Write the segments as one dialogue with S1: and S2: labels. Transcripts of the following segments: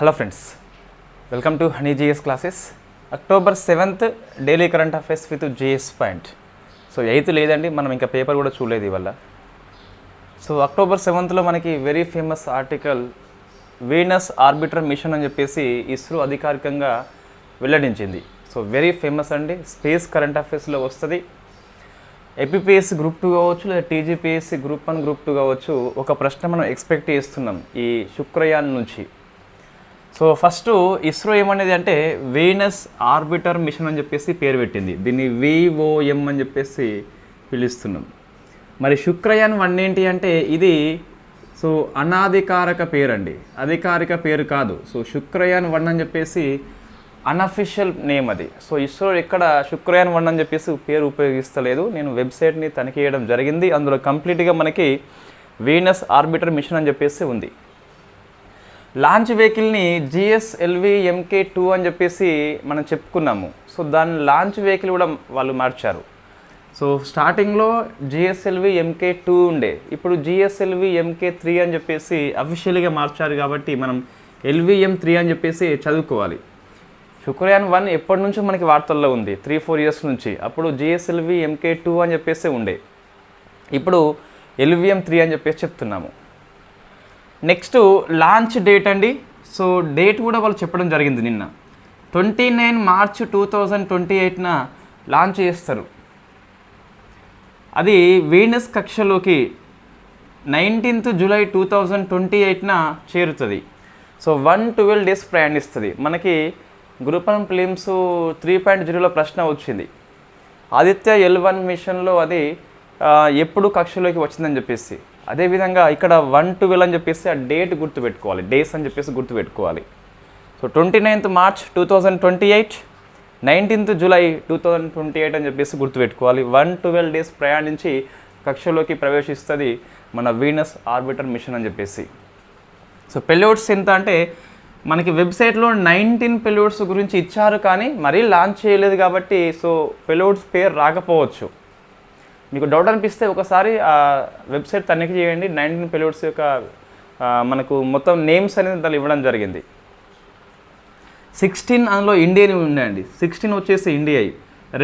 S1: Hello friends welcome to honey GS classes October seventh daily current affairs with GS point so eighth లేదండి మనం ఇంకా paper కూడా చూడలేదు ఇవల్ల సో అక్టోబర్ సెవెంత్లో మనకి very famous article Venus orbiter mission అని చెప్పేసి ఇస్రో అధికారికంగా వెల్లడించింది. సో వెరీ ఫేమస్ అండి. స్పేస్ కరెంట్ అఫైర్స్లో వస్తుంది. ఎపిపిఎస్సి గ్రూప్ టూ కావచ్చు లేదా TGPSC group one group two కావచ్చు ఒక ప్రశ్న మనం ఎక్స్పెక్ట్ చేస్తున్నాం ఈ శుక్రయాన్ నుంచి. సో ఫస్ట్ ఇస్రో ఏమనేది అంటే వీనస్ ఆర్బిటర్ మిషన్ అని చెప్పేసి పేరు పెట్టింది. దీన్ని విఓఎం అని చెప్పేసి పిలుస్తున్నాం. మరి శుక్రయాన్ వన్ ఏంటి అంటే ఇది సో అనాధికారక పేరు అండి అధికారిక పేరు కాదు. సో శుక్రయాన్ వన్ అని చెప్పేసి అన్అఫిషియల్ నేమ్ అది. సో ఇస్రో ఎక్కడ శుక్రయాన్ వన్ అని చెప్పేసి పేరు ఉపయోగిస్తలేదు. నేను వెబ్సైట్ని తనిఖీ చేయడం జరిగింది. అందులో కంప్లీట్గా మనకి వీనస్ ఆర్బిటర్ మిషన్ అని చెప్పేసి ఉంది. లాంచ్ వెహికల్ని జిఎస్ఎల్వి ఎంకే టూ అని చెప్పేసి మనం చెప్పుకున్నాము. సో దాని లాంచ్ వెహికల్ కూడా వాళ్ళు మార్చారు. సో స్టార్టింగ్లో జిఎస్ఎల్వి ఎంకే టూ ఉండే. ఇప్పుడు జిఎస్ఎల్వి ఎంకే త్రీ అని చెప్పేసి అఫీషియల్గా మార్చారు కాబట్టి మనం ఎల్విఎం త్రీ అని చెప్పేసి చదువుకోవాలి. శుక్రయాన్ వన్ ఎప్పటి నుంచో మనకి వార్తల్లో ఉంది. త్రీ ఫోర్ ఇయర్స్ నుంచి. అప్పుడు జిఎస్ఎల్వి ఎంకే టూ అని చెప్పేసి ఉండే. ఇప్పుడు ఎల్విఎం త్రీ అని చెప్పేసి చెప్తున్నాము. నెక్స్ట్ లాంచ్ డేట్ అండి. సో డేట్ కూడా వాళ్ళు చెప్పడం జరిగింది నిన్న. Twenty nine March two thousand twenty ఎయిట్న launch చేస్తారు. అది Venus కక్షలోకి nineteenth July two thousand twenty ఎయిట్న చేరుతుంది. సో వన్ ట్వెల్వ్ డేస్ ప్రయాణిస్తుంది. మనకి గ్రూప్ ఫిలిమ్స్ త్రీ పాయింట్ జీరోలో ప్రశ్న వచ్చింది. ఆదిత్య ఎల్ వన్ మిషన్లో అది ఎప్పుడు కక్షలోకి వచ్చిందని చెప్పేసి. అదేవిధంగా ఇక్కడ వన్ ట్వెల్వ్ అని చెప్పేసి ఆ డేట్ గుర్తుపెట్టుకోవాలి. డేస్ అని చెప్పేసి గుర్తుపెట్టుకోవాలి. So twenty ninth March two thousand twenty eight nineteenth July two thousand twenty eight అని చెప్పేసి గుర్తుపెట్టుకోవాలి. వన్ ట్వెల్వ్ డేస్ ప్రయాణించి కక్షలోకి ప్రవేశిస్తుంది మన వీనస్ ఆర్బిటర్ మిషన్ అని చెప్పేసి. సో పెలోడ్స్ ఎంత అంటే మనకి వెబ్సైట్లో నైన్టీన్ పెలోడ్స్ గురించి ఇచ్చారు కానీ మరీ లాంచ్ చేయలేదు కాబట్టి సో పెలోడ్స్ పేరు రాకపోవచ్చు. మీకు డౌట్ అనిపిస్తే ఒకసారి ఆ వెబ్సైట్ తనిఖీ చేయండి. నైన్టీన్ పెల్లోడ్స్ యొక్క మనకు మొత్తం నేమ్స్ అనేది దాన్ని ఇవ్వడం జరిగింది. సిక్స్టీన్ అందులో ఇండియన్ ఉండండి సిక్స్టీన్ వచ్చేసి ఇండియా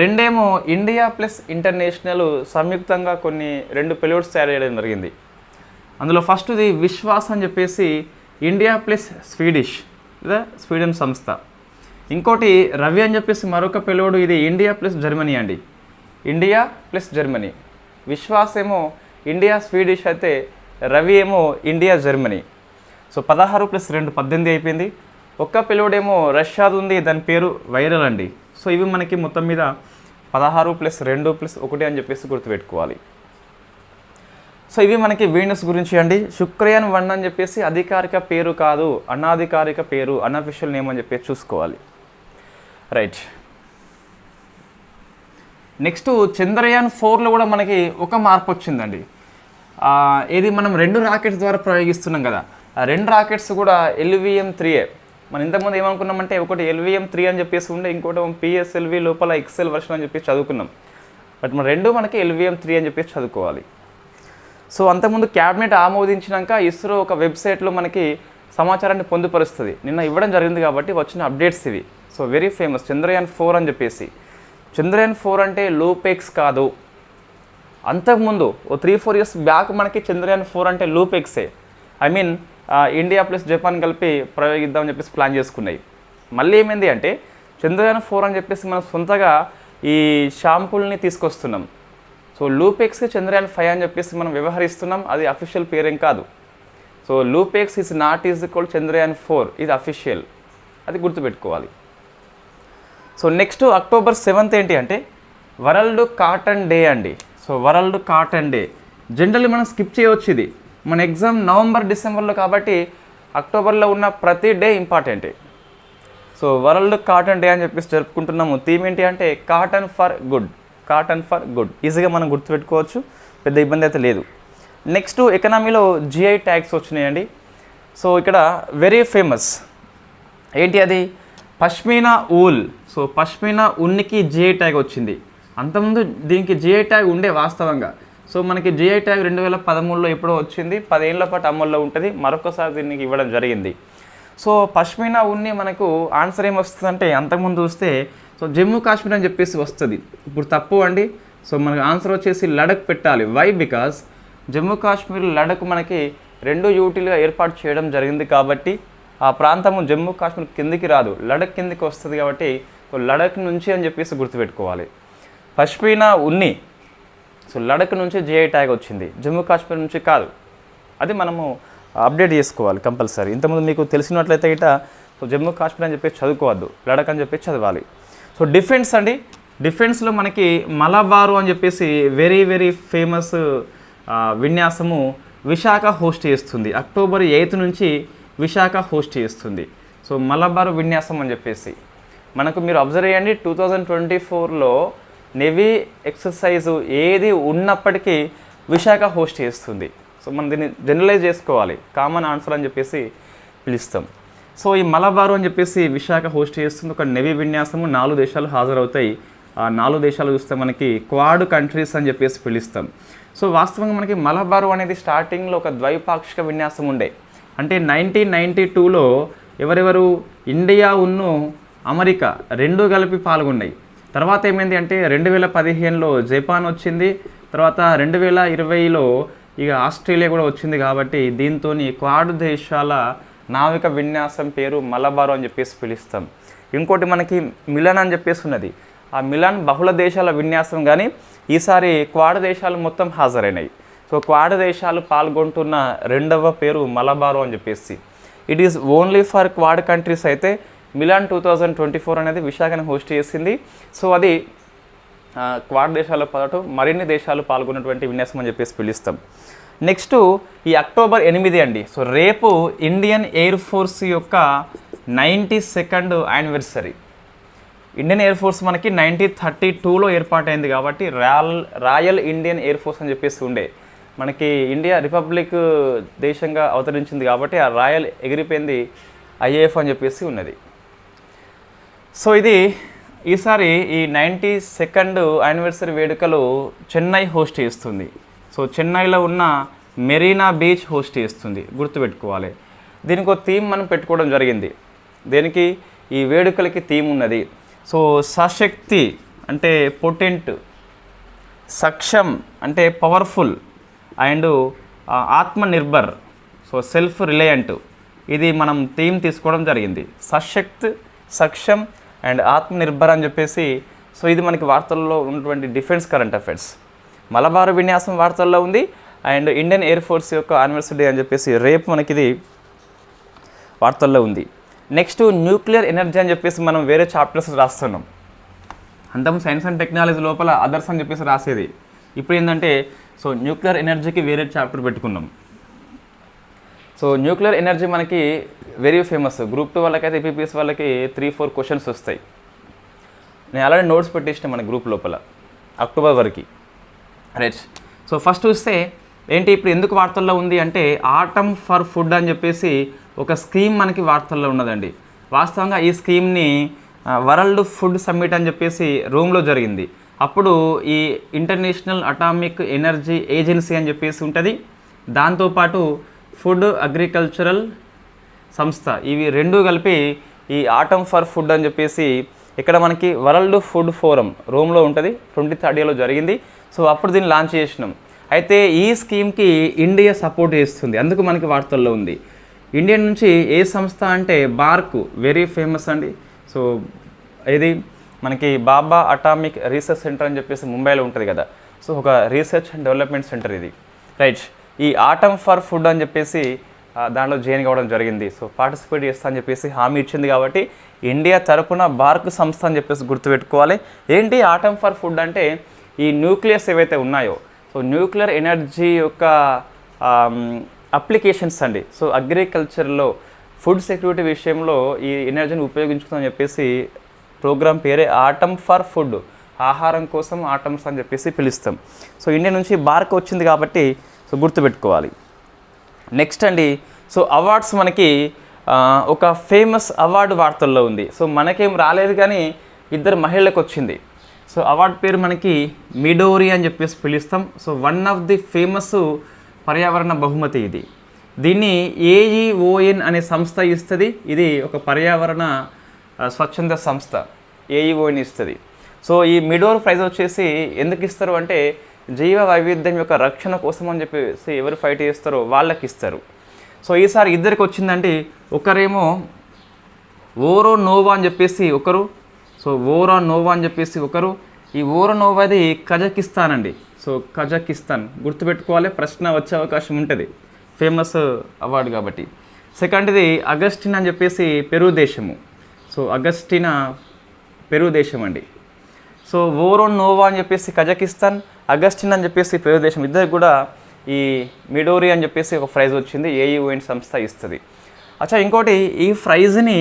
S1: రెండేమో ఇండియా ప్లస్ ఇంటర్నేషనల్ సంయుక్తంగా కొన్ని రెండు పెల్లోడ్స్ తయారు చేయడం జరిగింది. అందులో ఫస్ట్ది విశ్వాస్ అని చెప్పేసి ఇండియా ప్లస్ స్వీడిష్ లేదా స్వీడన్ సంస్థ. ఇంకోటి రవి అని చెప్పేసి మరొక పిలోడు ఇది ఇండియా ప్లస్ జర్మనీ అండి. India plus Germany. విశ్వాస్ ఏమో ఇండియా స్వీడిష్ అయితే రవి ఏమో ఇండియా జర్మనీ. సో పదహారు ప్లస్ రెండు పద్దెనిమిది అయిపోయింది. ఒక్క పిల్లోడేమో రష్యాది ఉంది దాని పేరు వైరల్ అండి. సో ఇవి మనకి మొత్తం మీద పదహారు ప్లస్ రెండు ప్లస్ ఒకటి అని చెప్పేసి గుర్తుపెట్టుకోవాలి. సో ఇవి మనకి వీనస్ గురించి అండి. శుక్రయాన్ వన్ అని చెప్పేసి అధికారిక పేరు కాదు అనాధికారిక పేరు అన్అఫిషియల్ నేమ్ అని చెప్పేసి చూసుకోవాలి. రైట్. నెక్స్ట్ చంద్రయాన్ ఫోర్లో కూడా మనకి ఒక మార్పు వచ్చిందండి. ఇది మనం రెండు రాకెట్స్ ద్వారా ప్రయోగిస్తున్నాం కదా రెండు రాకెట్స్ కూడా ఎల్విఎం త్రీఏ మనం ఇంతకుముందు ఏమనుకున్నామంటే ఒకటి ఎల్విఎం త్రీ అని చెప్పేసి ఉండే ఇంకోటి పిఎస్ఎల్వి లోపల ఎక్సెల్ వర్షన్ అని చెప్పేసి చదువుకున్నాం. బట్ మన రెండు మనకి ఎల్విఎం త్రీ అని చెప్పేసి చదువుకోవాలి. సో అంతకుముందు క్యాబినెట్ ఆమోదించినాక ఇస్రో ఒక వెబ్సైట్లో మనకి సమాచారాన్ని పొందుపరుస్తుంది. నిన్న ఇవ్వడం జరిగింది కాబట్టి వచ్చిన అప్డేట్స్ ఇవి. So very famous Chandrayaan four అని చెప్పేసి. చంద్రయాన్ ఫోర్ అంటే లూపెక్స్ కాదు. అంతకుముందు ఓ త్రీ ఫోర్ ఇయర్స్ బ్యాక్ మనకి చంద్రయాన్ ఫోర్ అంటే లూపెక్సే. I mean India plus Japan కలిపి ప్రయోగిద్దామని చెప్పేసి ప్లాన్ చేసుకున్నాయి. మళ్ళీ ఏమైంది అంటే చంద్రయాన్ ఫోర్ అని చెప్పేసి మనం సొంతగా ఈ షాంపుల్ని తీసుకొస్తున్నాం. సో లూపెక్స్ చంద్రయాన్ ఫైవ్ అని చెప్పేసి మనం వ్యవహరిస్తున్నాం అది అఫీషియల్ పేరేం కాదు. So LUPEX is not is equal Chandrayaan four ఇది అఫీషియల్. అది గుర్తుపెట్టుకోవాలి. సో నెక్స్ట్ అక్టోబర్ సెవెంత్ ఏంటి అంటే వరల్డ్ కాటన్ డే అండి. So world cotton day. Generally మనం స్కిప్ చేయవచ్చు ఇది. మన ఎగ్జామ్ నవంబర్ డిసెంబర్లో కాబట్టి అక్టోబర్లో ఉన్న ప్రతి డే ఇంపార్టెంటే సో వరల్డ్ కాటన్ డే అని చెప్పేసి జరుపుకుంటున్నాము. థీమ్ ఏంటి అంటే cotton for good. Cotton for good. ఈజీగా మనం గుర్తుపెట్టుకోవచ్చు. పెద్ద ఇబ్బంది అయితే లేదు. నెక్స్ట్ ఎకనామీలో జిఐ ట్యాగ్స్ వచ్చినాయండి. సో ఇక్కడ వెరీ ఫేమస్ ఏంటి అది? పష్మీనా ఊల్. సో పష్మినా ఉన్నికి జిఐ ట్యాగ్ వచ్చింది. అంతకుముందు దీనికి జిఐ ట్యాగ్ ఉండే వాస్తవంగా. సో మనకి జిఐ ట్యాగ్ రెండు వేల పదమూడులో ఎప్పుడో వచ్చింది పదేళ్ళ పాటు అమల్లో ఉంటుంది మరొకసారి దీనికి ఇవ్వడం జరిగింది. సో పష్మినా ఉన్ని మనకు ఆన్సర్ ఏం వస్తుందంటే అంతకుముందు చూస్తే సో జమ్మూ కాశ్మీర్ అని చెప్పేసి వస్తుంది. ఇప్పుడు తప్పు అండి. సో మనకు ఆన్సర్ వచ్చేసి లడక్ పెట్టాలి. వై బికాస్ జమ్మూ కాశ్మీర్ లడక్ మనకి రెండు యూటీలుగా ఏర్పాటు చేయడం జరిగింది కాబట్టి ఆ ప్రాంతము జమ్మూ కాశ్మీర్ కిందికి రాదు. లడక్ కిందికి వస్తుంది కాబట్టి సో లడక్ నుంచి అని చెప్పేసి గుర్తుపెట్టుకోవాలి. పష్మీనా ఉన్ని. సో లడక్ నుంచి జేఐ ట్యాగ్ వచ్చింది. జమ్మూ కాశ్మీర్ నుంచి కాదు. అది మనము అప్డేట్ చేసుకోవాలి కంపల్సరీ. ఇంతకుముందు మీకు తెలిసినట్లయితే ఇట సో జమ్మూ కాశ్మీర్ అని చెప్పేసి చదువుకోవద్దు. లడక్ అని చెప్పేసి చదవాలి. సో డిఫెన్స్ అండి. డిఫెన్స్లో మనకి మలబారు అని చెప్పేసి వెరీ వెరీ ఫేమస్ విన్యాసము విశాఖ హోస్ట్ చేస్తుంది. అక్టోబర్ ఎయిత్ నుంచి విశాఖ హోస్ట్ చేస్తుంది. సో మలబారు విన్యాసం అని చెప్పేసి. మనకు మీరు అబ్జర్వ్ చేయండి టూ థౌజండ్ ట్వంటీ ఫోర్లో నెవీ ఎక్సర్సైజ్ ఏది ఉన్నప్పటికీ విశాఖ హోస్ట్ చేస్తుంది. సో మనం దీన్ని జనరలైజ్ చేసుకోవాలి. కామన్ ఆన్సర్ అని చెప్పేసి పిలుస్తాం. సో ఈ మలబారు అని చెప్పేసి విశాఖ హోస్ట్ చేస్తుంది. ఒక నెవీ విన్యాసము నాలుగు దేశాలు హాజరవుతాయి. ఆ నాలుగు దేశాలు చూస్తే మనకి క్వాడ్ కంట్రీస్ అని చెప్పేసి పిలుస్తాం. సో వాస్తవంగా మనకి మలబారు అనేది స్టార్టింగ్లో ఒక ద్వైపాక్షిక విన్యాసం ఉండే. అంటే నైన్టీన్ నైంటీ టూలో ఎవరెవరు ఇండియా ఉన్ను అమెరికా రెండు కలిపి పాల్గొన్నాయి. తర్వాత ఏమైంది అంటే రెండు వేల పదిహేనులో జపాన్ వచ్చింది. తర్వాత రెండు వేల ఇరవైలో ఇక ఆస్ట్రేలియా కూడా వచ్చింది కాబట్టి దీంతో క్వాడ్ దేశాల నావిక విన్యాసం పేరు మలబారు అని చెప్పేసి పిలుస్తాం. ఇంకోటి మనకి మిలన్ అని చెప్పేసి ఉన్నది ఆ మిలాన్ బహుళ దేశాల విన్యాసం కానీ ఈసారి క్వాడ్ దేశాలు మొత్తం హాజరైనాయి. సో క్వాడ్ దేశాలు పాల్గొంటున్న రెండవ పేరు మలబారు అని చెప్పేసి. It is only for Quad countries అయితే Milan two thousand twenty four అనేది విశాఖను హోస్ట్ చేసింది. సో అది క్వాడ్ దేశాలతో పాటు మరిన్ని దేశాలు పాల్గొన్నటువంటి విన్యాసం అని చెప్పేసి పిలుస్తాం. నెక్స్ట్ ఈ అక్టోబర్ ఎనిమిది అండి. సో రేపు ఇండియన్ ఎయిర్ ఫోర్స్ యొక్క ninety second anniversary. Indian air force మనకి నైన్టీన్ థర్టీ టూలో ఏర్పాటైంది కాబట్టి royal royal Indian air force అని చెప్పేసి ఉండే. మనకి ఇండియా రిపబ్లిక్ దేశంగా అవతరించింది కాబట్టి ఆ రాయల్ ఎగిరిపోయింది ఐఏఎఫ్ అని చెప్పేసి ఉన్నది. సో ఇది ఈసారి ఈ నైంటీ సెకండ్ యానివర్సరీ వేడుకలు చెన్నై హోస్ట్ చేస్తుంది. సో చెన్నైలో ఉన్న మెరీనా బీచ్ హోస్ట్ చేస్తుంది. గుర్తుపెట్టుకోవాలి. దీనికి ఒక థీమ్ మనం పెట్టుకోవడం జరిగింది. దీనికి? ఈ వేడుకలకి థీమ్ ఉన్నది. సో సశక్తి అంటే పొటెంట్ సక్షం అంటే powerful and Atmanirbhar so self reliant ఇది మనం థీమ్ తీసుకోవడం జరిగింది. సశక్త్ సక్షం అండ్ ఆత్మనిర్భర్ అని చెప్పేసి సో ఇది మనకి వార్తల్లో ఉన్నటువంటి డిఫెన్స్ కరెంట్ అఫైర్స్. మలబారు విన్యాసం వార్తల్లో ఉంది. అండ్ ఇండియన్ ఎయిర్ ఫోర్స్ యొక్క యానివర్సరీ అని చెప్పేసి రేపు మనకి ఇది వార్తల్లో ఉంది. నెక్స్ట్ న్యూక్లియర్ ఎనర్జీ అని చెప్పేసి మనం వేరే చాప్టర్స్ రాస్తున్నాం. అంతకు సైన్స్ అండ్ టెక్నాలజీ లోపల అదర్స్ అని చెప్పేసి రాసేది. ఇప్పుడు ఏంటంటే సో న్యూక్లియర్ ఎనర్జీకి వేరే చాప్టర్ పెట్టుకున్నాం. సో న్యూక్లియర్ ఎనర్జీ మనకి వెరీ ఫేమస్ గ్రూప్ టూ వాళ్ళకైతే ఏపీపీఎస్ వాళ్ళకి త్రీ ఫోర్ క్వశ్చన్స్ వస్తాయి. నేను ఆల్రెడీ నోట్స్ పెట్టేసిన మన గ్రూప్ లోపల అక్టోబర్ వరకు. రైట్ సో ఫస్ట్ చూస్తే ఏంటి ఇప్పుడు ఎందుకు వార్తల్లో ఉంది అంటే ఆటమ్ ఫర్ ఫుడ్ అని చెప్పేసి ఒక స్కీమ్ మనకి వార్తల్లో ఉన్నదండి. వాస్తవంగా ఈ స్కీమ్ని వరల్డ్ ఫుడ్ సమ్మిట్ అని చెప్పేసి రోమ్లో జరిగింది. అప్పుడు ఈ ఇంటర్నేషనల్ అటామిక్ ఎనర్జీ ఏజెన్సీ అని చెప్పేసి ఉంటుంది. దాంతోపాటు ఫుడ్ అగ్రికల్చరల్ సంస్థ. ఇవి రెండు కలిపి ఈ ఆటమ్ ఫర్ ఫుడ్ అని చెప్పేసి ఇక్కడ మనకి వరల్డ్ ఫుడ్ ఫోరం రోమ్లో ఉంటుంది. ట్వంటీ థర్డ్ ఇయర్లో జరిగింది. సో అప్పుడు దీన్ని లాంచ్ చేసినాం. అయితే ఈ స్కీమ్కి ఇండియా సపోర్ట్ చేస్తుంది. అందుకు మనకి వార్తల్లో ఉంది. ఇండియా నుంచి ఏ సంస్థ అంటే బార్క్ వెరీ ఫేమస్ అండి. సో ఇది మనకి బాబా అటామిక్ రీసెర్చ్ సెంటర్ అని చెప్పేసి ముంబైలో ఉంటుంది కదా. సో ఒక రీసెర్చ్ అండ్ డెవలప్మెంట్ సెంటర్ ఇది. రైట్. ఈ ఆటమ్ ఫర్ ఫుడ్ అని చెప్పేసి దాంట్లో జాయిన్ కావడం జరిగింది. సో పార్టిసిపేట్ చేస్తా అని చెప్పేసి హామీ ఇచ్చింది కాబట్టి ఇండియా తరపున బార్క్ సంస్థ అని చెప్పేసి గుర్తుపెట్టుకోవాలి. ఏంటి ఆటమ్ ఫర్ ఫుడ్ అంటే ఈ న్యూక్లియస్ ఏవైతే ఉన్నాయో సో న్యూక్లియర్ ఎనర్జీ యొక్క అప్లికేషన్స్ అండి. సో అగ్రికల్చర్లో ఫుడ్ సెక్యూరిటీ విషయంలో ఈ ఎనర్జీని ఉపయోగించుకుందామని చెప్పేసి ప్రోగ్రామ్ పేరే ఆటమ్ ఫర్ ఫుడ్. ఆహారం కోసం ఆటమ్స్ అని చెప్పేసి పిలుస్తాం. సో ఇండియా నుంచి బార్క్ వచ్చింది కాబట్టి సో గుర్తుపెట్టుకోవాలి. నెక్స్ట్ అండి సో అవార్డ్స్ మనకి ఒక ఫేమస్ అవార్డు వార్తల్లో ఉంది. సో మనకేం రాలేదు కానీ ఇద్దరు మహిళలకు వచ్చింది. సో అవార్డు పేరు మనకి మిడోరి అని చెప్పేసి పిలుస్తాం. So one of the famous పర్యావరణ బహుమతి ఇది. దీన్ని ఏఈఓఎన్ అనే సంస్థ ఇస్తుంది. ఇది ఒక పర్యావరణ స్వచ్ఛంద సంస్థ. ఏఈఓఎన్ ఇస్తుంది. సో ఈ మిడోర్ ప్రైజ్ వచ్చేసి ఎందుకు ఇస్తారు అంటే జీవ వైవిధ్యం యొక్క రక్షణ కోసం అని చెప్పేసి ఎవరు ఫైట్ చేస్తారో వాళ్ళకి ఇస్తారు సో ఈసారి ఇద్దరికి వచ్చిందంటే ఒకరేమో ఓరో నోవా అని చెప్పేసి ఒకరు సో ఓరా నోవా అని చెప్పేసి ఒకరు. ఈ ఓరో నోవాది కజకిస్తాన్ అండి. సో కజకిస్తాన్ గుర్తుపెట్టుకోవాలి ప్రశ్న వచ్చే అవకాశం ఉంటుంది. ఫేమస్ అవార్డు కాబట్టి. సెకండ్ది అగస్టిన్ అని చెప్పేసి పెరు దేశము. సో అగస్టినా పెరు దేశం అండి సో ఓరో నోవా అని చెప్పేసి కజకిస్తాన్ అగస్టిన్ అని చెప్పేసి పేరు దేశం ఇద్దరు కూడా ఈ మిడోరి అని చెప్పేసి ఒక ప్రైజ్ వచ్చింది. ఏయుఎన్ సంస్థ ఇస్తుంది. అచ్చా ఇంకోటి ఈ ప్రైజ్ని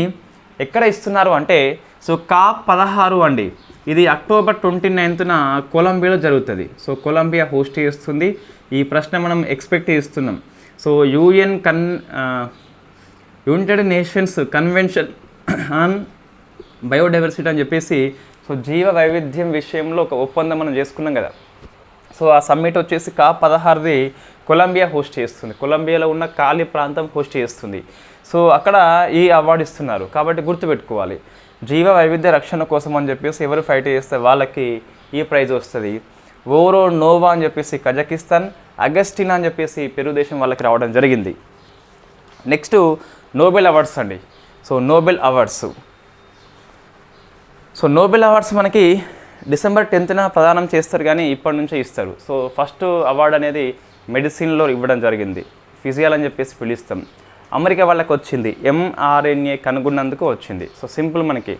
S1: ఎక్కడ ఇస్తున్నారు అంటే సో కా పదహారు అండి. ఇది అక్టోబర్ ట్వంటీ నైన్త్న కొలంబియాలో జరుగుతుంది. సో కొలంబియా హోస్ట్ చేస్తుంది. ఈ ప్రశ్న మనం ఎక్స్పెక్ట్ చేస్తున్నాం. So UN con United Nations convention on biodiversity అని చెప్పేసి సో జీవ వైవిధ్యం విషయంలో ఒక ఒప్పందం మనం చేసుకున్నాం కదా. సో ఆ సమ్మిట్ వచ్చేసి కా పదహారుది కొలంబియా హోస్ట్ చేస్తుంది. కొలంబియాలో ఉన్న ఖాళీ ప్రాంతం హోస్ట్ చేస్తుంది. సో అక్కడ ఈ అవార్డు ఇస్తున్నారు. కాబట్టి గుర్తుపెట్టుకోవాలి. జీవ వైవిధ్య రక్షణ కోసం అని చెప్పేసి ఎవరు ఫైట్ చేస్తే వాళ్ళకి ఈ ప్రైజ్ వస్తుంది. ఓరో నోవా అని చెప్పేసి కజకిస్తాన్ అగస్టినా అని చెప్పేసి పెరు దేశం వాళ్ళకి రావడం జరిగింది. నెక్స్ట్ నోబెల్ అవార్డ్స్ అండి. So Nobel awards. So Nobel awards మనకి డిసెంబర్ టెన్త్న ప్రదానం చేస్తారు కానీ ఇప్పటి నుంచే ఇస్తారు. సో ఫస్ట్ అవార్డు అనేది మెడిసిన్లో ఇవ్వడం జరిగింది. ఫిజియల్ అని చెప్పేసి పిలుస్తాం. అమెరికా వాళ్ళకి వచ్చింది. ఎంఆర్ఎన్ఏ కనుగొన్నందుకు వచ్చింది. సో సింపుల్ మనకి.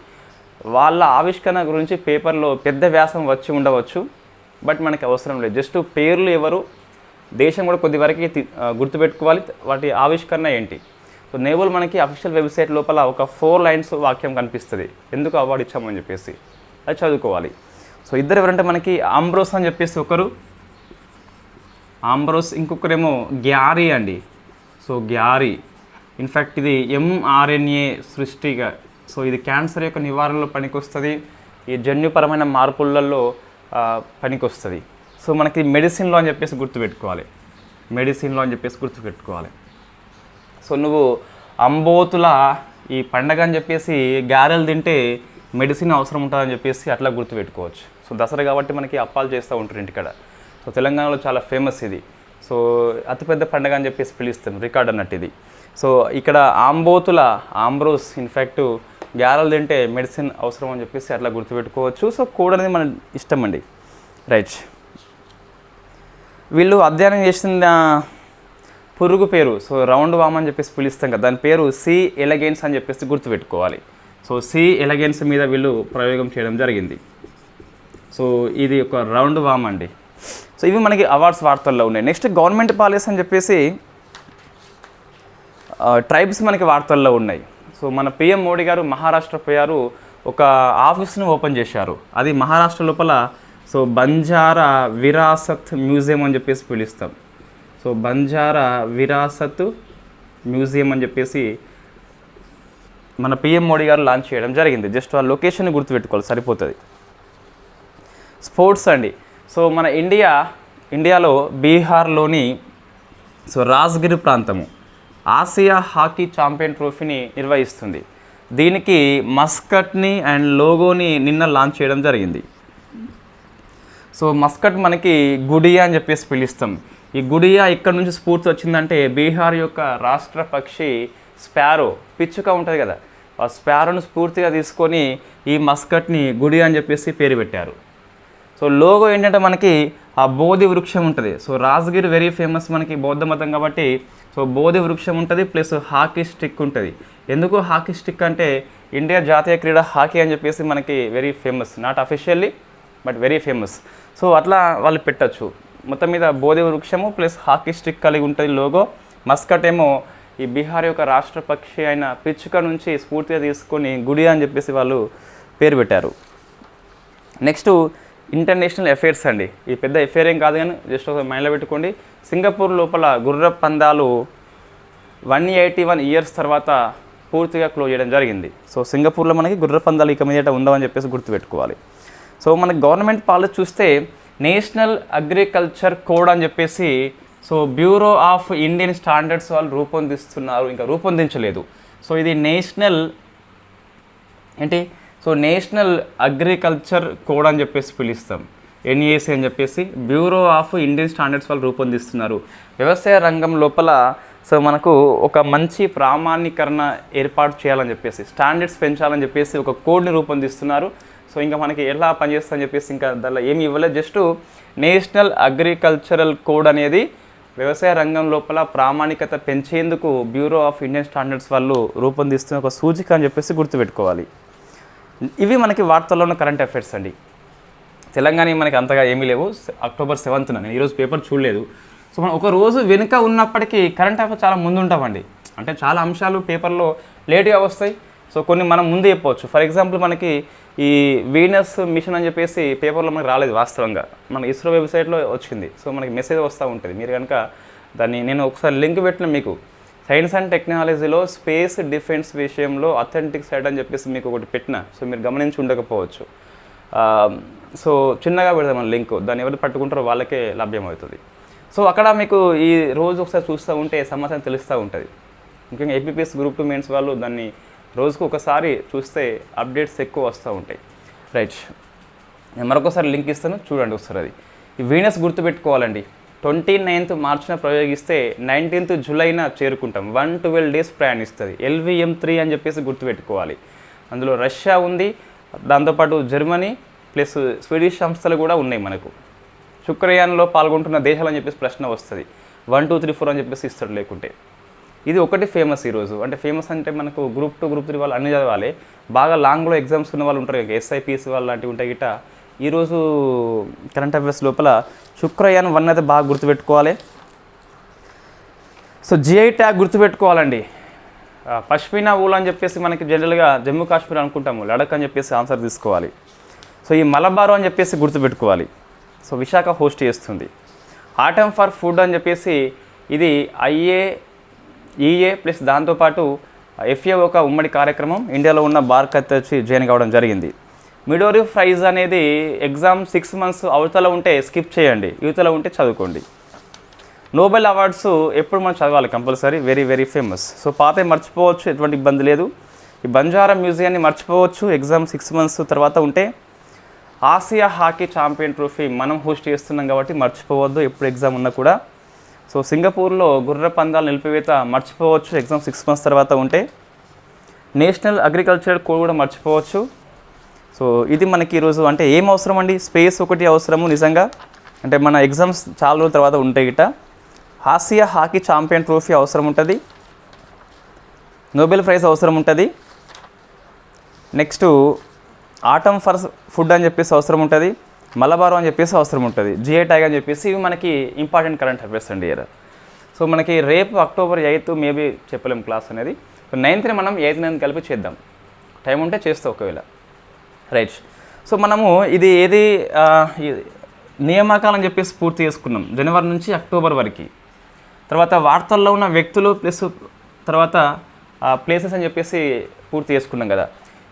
S1: వాళ్ళ ఆవిష్కరణ గురించి పేపర్లో పెద్ద వ్యాసం వచ్చి ఉండవచ్చు. బట్ మనకి అవసరం లేదు. జస్ట్ పేర్లు ఎవరు దేశం కూడా కొద్ది వరకు గుర్తుపెట్టుకోవాలి. వాటి ఆవిష్కరణ ఏంటి? సో నేవల్ మనకి అఫీషియల్ వెబ్సైట్ లోపల ఒక ఫోర్ లైన్స్ వాక్యం కనిపిస్తుంది. ఎందుకు అవార్డు ఇచ్చామని చెప్పేసి. అది చదువుకోవాలి. సో ఇద్దరు ఎవరంటే మనకి ఆంబ్రోస్ అని చెప్పేసి ఒకరు ఆంబ్రోస్ ఇంకొకరేమో గ్యారీ అండి. So Gary. ఇన్ఫ్యాక్ట్ ఇది ఎంఆర్ఎన్ఏ సృష్టిగా సో ఇది క్యాన్సర్ యొక్క నివారణలో పనికొస్తుంది. ఈ జన్యుపరమైన మార్పులలో పనికొస్తుంది. సో మనకి మెడిసిన్లో అని చెప్పేసి గుర్తుపెట్టుకోవాలి. మెడిసిన్లో అని చెప్పేసి గుర్తుపెట్టుకోవాలి. సో నువ్వు అంబోతుల ఈ పండగ అని చెప్పేసి గారెలు తింటే మెడిసిన్ అవసరం ఉంటుందని చెప్పేసి అట్లా గుర్తుపెట్టుకోవచ్చు. సో దసరా కాబట్టి మనకి అప్పాలు చేస్తూ ఉంటారు ఇంటికాడ. సో తెలంగాణలో చాలా ఫేమస్ ఇది. సో అతిపెద్ద పండగ అని చెప్పేసి పిలుస్తాం రికార్డ్ అన్నట్టు ఇది. సో ఇక్కడ ఆంబోతుల ఆంబ్రోస్ ఇన్ఫ్యాక్ట్ గారెలు తింటే మెడిసిన్ అవసరం అని చెప్పేసి అట్లా గుర్తుపెట్టుకోవచ్చు. సో కూడనేది మన ఇష్టం అండి. రైట్ వీళ్ళు అధ్యయనం చేసిన పురుగు పేరు సో రౌండ్ వామ్ అని చెప్పేసి పిలుస్తాం కదా దాని పేరు సి ఎలగెన్స్ అని చెప్పేసి గుర్తుపెట్టుకోవాలి. సో సి ఎలగెన్స్ మీద వీళ్ళు ప్రయోగం చేయడం జరిగింది. సో ఇది ఒక రౌండ్ వామ్ అండి. సో ఇవి మనకి అవార్డ్స్ వార్తల్లో ఉన్నాయి. నెక్స్ట్ గవర్నమెంట్ పాలసీ అని చెప్పేసి ట్రైబ్స్ మనకి వార్తల్లో ఉన్నాయి. సో మన పిఎం మోడీ గారు మహారాష్ట్ర పోయారు ఒక ఆఫీస్ను ఓపెన్ చేశారు. అది మహారాష్ట్ర లోపల సో బంజారా విరాసత్ మ్యూజియం అని చెప్పేసి పిలుస్తాం. సో బంజారా విరాసత్ మ్యూజియం అని చెప్పేసి మన పిఎం మోడీ గారు లాంచ్ చేయడం జరిగింది. జస్ట్ ఆ లొకేషన్ గుర్తుపెట్టుకోవాలి సరిపోతుంది. స్పోర్ట్స్ అండి. సో మన ఇండియా ఇండియాలో బీహార్లోని సో రాజ్గిరి ప్రాంతము ఆసియా హాకీ ఛాంపియన్ ట్రోఫీని నిర్వహిస్తుంది. దీనికి మస్కట్ని అండ్ లోగోని నిన్న లాంచ్ చేయడం జరిగింది. సో మస్కట్ మనకి గుడియా అని చెప్పేసి పిలుస్తాం. ఈ గుడియా ఇక్కడ నుంచి స్ఫూర్తి వచ్చిందంటే బీహార్ యొక్క రాష్ట్ర పక్షి స్పారో పిచ్చుక ఉంటుంది కదా. ఆ స్పారోను స్ఫూర్తిగా తీసుకొని ఈ మస్కట్ని గుడి అని చెప్పేసి పేరు పెట్టారు. సో లోగో ఏంటంటే మనకి ఆ బోధి వృక్షం ఉంటుంది. సో రాజగిరి వెరీ ఫేమస్ మనకి బౌద్ధ మతం కాబట్టి సో బోధి వృక్షం ఉంటుంది ప్లస్ హాకీ స్టిక్ ఉంటుంది. ఎందుకు హాకీ స్టిక్ అంటే ఇండియా జాతీయ క్రీడ హాకీ అని చెప్పేసి మనకి very famous not officially but very famous so అట్లా వాళ్ళు పెట్టచ్చు. మొత్తం మీద బోధి వృక్షము ప్లస్ హాకీ స్టిక్ కలిగి ఉంటుంది లోగో. మస్కట్ ఏమో ఈ బీహార్ యొక్క రాష్ట్ర పక్షి అయిన పిచ్చుక నుంచి స్ఫూర్తిగా తీసుకొని గుడి అని చెప్పేసి వాళ్ళు పేరు పెట్టారు. నెక్స్ట్ ఇంటర్నేషనల్ అఫైర్స్ అండి. ఈ పెద్ద ఎఫైర్ ఏం కాదు కానీ జస్ట్ ఒక మైండ్లో పెట్టుకోండి. సింగపూర్ లోపల గుర్ర పందాలు వన్ ఎయిటీ వన్ ఇయర్స్ తర్వాత పూర్తిగా క్లోజ్ చేయడం జరిగింది. సో సింగపూర్లో మనకి గుర్ర పందాలు ఇక మీదట ఉండవని చెప్పేసి గుర్తుపెట్టుకోవాలి. సో మనకి గవర్నమెంట్ పాలసీ చూస్తే నేషనల్ అగ్రికల్చర్ కోడ్ అని చెప్పేసి so bureau of Indian standards వాళ్ళు రూపొందిస్తున్నారు ఇంకా రూపొందించలేదు. సో ఇది నేషనల్ ఏంటి? సో నేషనల్ అగ్రికల్చర్ కోడ్ అని చెప్పేసి పిలుస్తాం. ఎన్ఏసి అని చెప్పేసి బ్యూరో ఆఫ్ ఇండియన్ స్టాండర్డ్స్ వాళ్ళు రూపొందిస్తున్నారు. వ్యవసాయ రంగం లోపల సో మనకు ఒక మంచి ప్రామాణీకరణ ఏర్పాటు చేయాలని చెప్పేసి స్టాండర్డ్స్ పెంచాలని చెప్పేసి ఒక కోడ్ని రూపొందిస్తున్నారు. సో ఇంకా మనకి ఎలా పనిచేస్తుందని చెప్పేసి ఇంకా దానిలో ఏమి ఇవ్వలేదు. జస్ట్ నేషనల్ అగ్రికల్చరల్ కోడ్ అనేది వ్యవసాయ రంగం లోపల ప్రామాణికత పెంచేందుకు బ్యూరో ఆఫ్ ఇండియన్ స్టాండర్డ్స్ వాళ్ళు రూపొందిస్తున్న ఒక సూచిక అని చెప్పేసి గుర్తుపెట్టుకోవాలి. ఇవి మనకి వార్తల్లో ఉన్న కరెంట్ అఫైర్స్ అండి. తెలంగాణ మనకి అంతగా ఏమీ లేవు. అక్టోబర్ సెవెంత్న నేను ఈరోజు పేపర్ చూడలేదు. సో మనం ఒక రోజు వెనుక ఉన్నప్పటికీ కరెంట్ అఫైర్స్ చాలా ముందు ఉంటామండి అంటే చాలా అంశాలు పేపర్లో లేట్గా వస్తాయి. సో కొన్ని మనం ముందే చెప్పవచ్చు. ఫర్ ఎగ్జాంపుల్ మనకి ఈ వీనస్ మిషన్ అని చెప్పేసి పేపర్లో మనకి రాలేదు వాస్తవంగా. మన ఇస్రో వెబ్సైట్లో వచ్చింది. సో మనకి మెసేజ్ వస్తూ ఉంటుంది. మీరు కనుక దాన్ని నేను ఒకసారి లింక్ పెట్టిన మీకు. సైన్స్ అండ్ టెక్నాలజీలో స్పేస్ డిఫెన్స్ విషయంలో అథెంటిక్ సైడ్ అని చెప్పేసి మీకు ఒకటి పెట్టిన. సో మీరు గమనించి ఉండకపోవచ్చు. సో చిన్నగా పెడతాం మన లింక్. దాన్ని ఎవరు పట్టుకుంటారో వాళ్ళకే లభ్యమవుతుంది సో అక్కడ మీకు ఈ రోజు ఒకసారి చూస్తూ ఉంటే సమాచారం తెలుస్తూ ఉంటుంది. ముఖ్యంగా ఏపీపీఎస్ గ్రూప్ టూ మెయిన్స్ వాళ్ళు దాన్ని రోజుకు ఒకసారి చూస్తే అప్డేట్స్ ఎక్కువ వస్తూ ఉంటాయి. రైట్. నేను మరొకసారి లింక్ ఇస్తాను చూడండి ఒకసారి అది. ఈ వీనస్ గుర్తుపెట్టుకోవాలండి. ట్వంటీ నైన్త్ మార్చిన ప్రయోగిస్తే నైన్టీన్త్ జూలైన చేరుకుంటాం. వన్ ట్వెల్వ్ డేస్ ప్రయాణిస్తుంది. ఎల్విఎం త్రీ అని చెప్పేసి గుర్తుపెట్టుకోవాలి. అందులో రష్యా ఉంది దాంతోపాటు జర్మనీ ప్లస్ స్వీడిష్ సంస్థలు కూడా ఉన్నాయి మనకు. శుక్రయాన్లో పాల్గొంటున్న దేశాలు అని చెప్పేసి ప్రశ్న వస్తుంది. వన్ టూ త్రీ ఫోర్ అని చెప్పేసి ఇస్తాడు లేకుంటే. ఇది ఒకటి ఫేమస్ ఈరోజు అంటే ఫేమస్ అంటే మనకు గ్రూప్ టూ గ్రూప్ త్రీ వాళ్ళు అన్ని చదవాలి. బాగా లాంగ్లో ఎగ్జామ్స్ ఉన్న వాళ్ళు ఉంటారు కదా ఎస్ఐపిఎస్ వాళ్ళు లాంటివి ఉంటాయి గిట్ట ఈరోజు కరెంట్ అఫైర్స్ లోపల శుక్రయాన్ వన్ అయితే బాగా గుర్తుపెట్టుకోవాలి. సో జిఐ ట్యాగ్ గుర్తుపెట్టుకోవాలండి. పష్మినా ఊల్ అని చెప్పేసి మనకి జనరల్గా జమ్మూ కాశ్మీర్ అనుకుంటాము. లడక్ అని చెప్పేసి ఆన్సర్ తీసుకోవాలి. సో ఈ మలబారు అని చెప్పేసి గుర్తుపెట్టుకోవాలి. సో విశాఖ హోస్ట్ చేస్తుంది. ఆటమ్ ఫర్ ఫుడ్ అని చెప్పేసి ఇది ఐఏ ఈఏ ప్లస్ దాంతోపాటు ఎఫ్ఏ ఒక ఉమ్మడి కార్యక్రమం. ఇండియాలో ఉన్న బార్కత్ వచ్చి జాయిన్ కావడం జరిగింది. మిడోరి ప్రైజ్ అనేది ఎగ్జామ్ సిక్స్ మంత్స్ అవతల ఉంటే స్కిప్ చేయండి. యువతల ఉంటే చదువుకోండి. నోబెల్ అవార్డ్స్ ఎప్పుడు మనం చదవాలి? Compulsory. Very very famous so పాత మర్చిపోవచ్చు. ఎటువంటి ఇబ్బంది లేదు. ఈ బంజారా మ్యూజియాన్ని మర్చిపోవచ్చు. ఎగ్జామ్ సిక్స్ మంత్స్ తర్వాత ఉంటే ఆసియా హాకీ ఛాంపియన్ ట్రోఫీ మనం హోస్ట్ చేస్తున్నాం కాబట్టి మర్చిపోవద్దు. ఎప్పుడు ఎగ్జామ్ ఉన్నా కూడా సో సింగపూర్లో గుర్ర పందాలు నిలిపివేత మర్చిపోవచ్చు. ఎగ్జామ్ సిక్స్ మంత్స్ తర్వాత ఉంటే నేషనల్ అగ్రికల్చర్ కోడ్ కూడా మర్చిపోవచ్చు. సో ఇది మనకి ఈరోజు అంటే ఏం అవసరం అండి? స్పేస్ ఒకటి అవసరము నిజంగా. అంటే మన ఎగ్జామ్స్ చాలా రోజుల తర్వాత ఉంటాయి గిట్ట ఆసియా హాకీ ఛాంపియన్ ట్రోఫీ అవసరం ఉంటుంది. నోబెల్ ప్రైజ్ అవసరం ఉంటుంది. నెక్స్ట్ ఆటమ్ ఫర్ ఫుడ్ అని చెప్పేసి అవసరం ఉంటుంది. మలబారం అని చెప్పేసి అవసరం ఉంటుంది. జిఐ ట్యాగ్ అని చెప్పేసి ఇవి మనకి ఇంపార్టెంట్ కరెంట్ అఫేర్స్ అండి ఇయర్. సో మనకి రేపు అక్టోబర్ ఎయిత్ మేబీ చెప్పలేం క్లాస్ అనేది. సో నైన్త్ని మనం ఎయిత్ నైన్త్ కలిపి చేద్దాం. టైం ఉంటే చేస్తాం ఒకవేళ. రైట్. సో మనము ఇది ఏది నియామకాలని అని చెప్పేసి పూర్తి చేసుకున్నాం. జనవరి నుంచి అక్టోబర్ వరకు. తర్వాత వార్తల్లో ఉన్న వ్యక్తులు ప్లస్ తర్వాత ప్లేసెస్ అని చెప్పేసి పూర్తి చేసుకున్నాం కదా.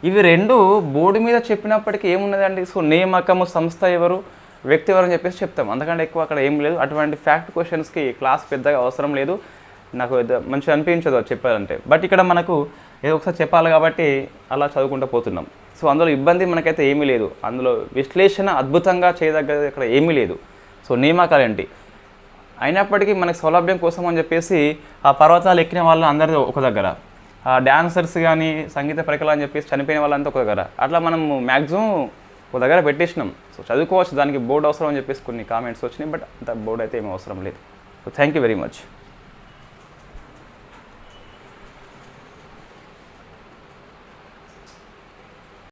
S1: ఇవి రెండు బోర్డు మీద చెప్పినప్పటికీ ఏమున్నదండి? సో నియామకము సంస్థ ఎవరు? వ్యక్తి ఎవరు అని చెప్పేసి చెప్తాం. అందుకంటే ఎక్కువ అక్కడ ఏం లేదు. అటువంటి ఫ్యాక్ట్ క్వశ్చన్స్కి క్లాస్ పెద్దగా అవసరం లేదు. నాకు మంచిగా అనిపించదు అది చెప్పాలంటే. బట్ ఇక్కడ మనకు ఏదో ఒకసారి చెప్పాలి కాబట్టి అలా చదువుకుంటూ పోతున్నాం. సో అందులో ఇబ్బంది మనకైతే ఏమీ లేదు. అందులో విశ్లేషణ అద్భుతంగా చేయదగ్గది ఇక్కడ ఏమీ లేదు. సో నియామకాలు ఏంటి? అయినప్పటికీ మనకి సౌలభ్యం కోసం అని చెప్పేసి ఆ పర్వతాలు ఎక్కిన వాళ్ళు అందరిది ఒక దగ్గర. ఆ డాన్సర్స్ కానీ సంగీత పరికరాలు అని చెప్పేసి చనిపోయిన వాళ్ళంతా ఒక దగ్గర. అట్లా మనం మ్యాక్సిమం ఒక దగ్గర పెట్టేసినాం. సో చదువుకోవచ్చు దానికి బోర్డు అవసరం అని చెప్పేసి కొన్ని కామెంట్స్ వచ్చినాయి బట్ అంత బోర్డు అయితే ఏమీ అవసరం లేదు. So thank you very much